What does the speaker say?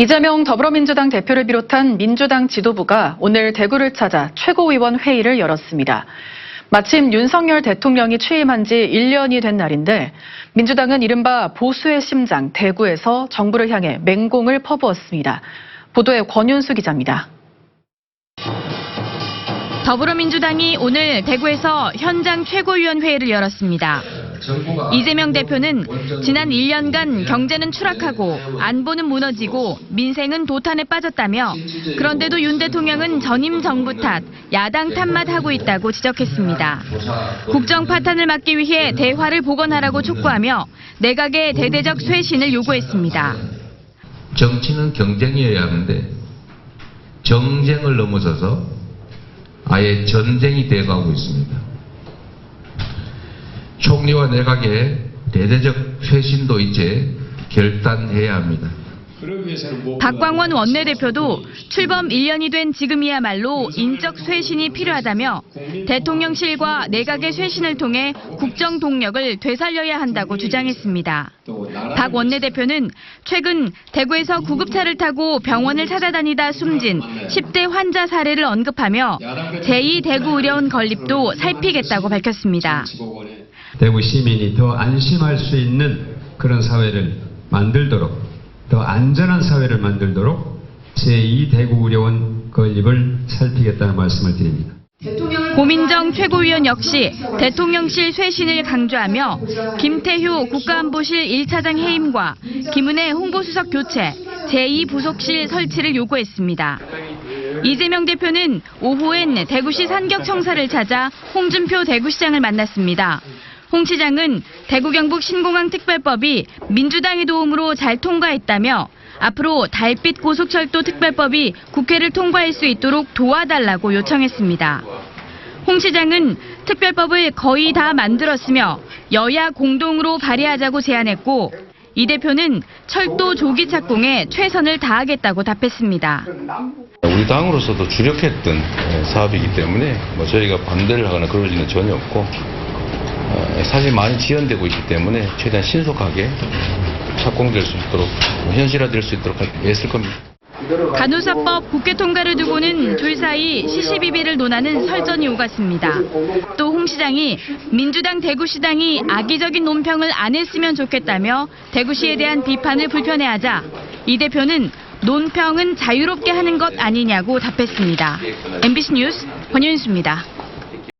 이재명 더불어민주당 대표를 비롯한 민주당 지도부가 오늘 대구를 찾아 최고위원 회의를 열었습니다. 마침 윤석열 대통령이 취임한 지 1년이 된 날인데 민주당은 이른바 보수의 심장 대구에서 정부를 향해 맹공을 퍼부었습니다. 보도에 권윤수 기자입니다. 더불어민주당이 오늘 대구에서 현장 최고위원회의를 열었습니다. 이재명 대표는 지난 1년간 경제는 추락하고 안보는 무너지고 민생은 도탄에 빠졌다며 그런데도 윤 대통령은 전임 정부 탓, 야당 탓만 하고 있다고 지적했습니다. 국정 파탄을 막기 위해 대화를 복원하라고 촉구하며 내각의 대대적 쇄신을 요구했습니다. 정치는 경쟁이어야 하는데 정쟁을 넘어서서 아예 전쟁이 되어가고 있습니다. 총리와 내각의 대대적 쇄신도 이제 결단해야 합니다. 박광원 원내대표도 출범 1년이 된 지금이야말로 인적 쇄신이 필요하다며 대통령실과 내각의 쇄신을 통해 국정 동력을 되살려야 한다고 주장했습니다. 박 원내대표는 최근 대구에서 구급차를 타고 병원을 찾아다니다 숨진 10대 환자 사례를 언급하며 제2대구의료원 건립도 살피겠다고 밝혔습니다. 대구 시민이 더 안심할 수 있는 그런 사회를 만들도록 더 안전한 사회를 만들도록 제2대구 의료원 건립을 살피겠다는 말씀을 드립니다. 고민정 최고위원 역시 대통령실 쇄신을 강조하며 김태효 국가안보실 1차장 해임과 김은혜 홍보수석 교체, 제2부속실 설치를 요구했습니다. 이재명 대표는 오후엔 대구시 산격청사를 찾아 홍준표 대구시장을 만났습니다. 홍 시장은 대구 경북 신공항 특별법이 민주당의 도움으로 잘 통과했다며 앞으로 달빛 고속철도 특별법이 국회를 통과할 수 있도록 도와달라고 요청했습니다. 홍 시장은 특별법을 거의 다 만들었으며 여야 공동으로 발의하자고 제안했고 이 대표는 철도 조기 착공에 최선을 다하겠다고 답했습니다. 우리 당으로서도 주력했던 에, 사업이기 때문에 뭐 저희가 반대를 하거나 그럴 리는 전혀 없고 어, 사실 많이 지연되고 있기 때문에 최대한 신속하게 착공될 수 있도록 현실화될 수 있도록 애쓸 겁니다. 간호사법 국회 통과를 두고는 둘 사이 시시비비를 논하는 설전이 오갔습니다. 또 홍 시장이 민주당 대구시당이 악의적인 논평을 안 했으면 좋겠다며 대구시에 대한 비판을 불편해하자 이 대표는 논평은 자유롭게 하는 것 아니냐고 답했습니다. MBC 뉴스 권윤수입니다.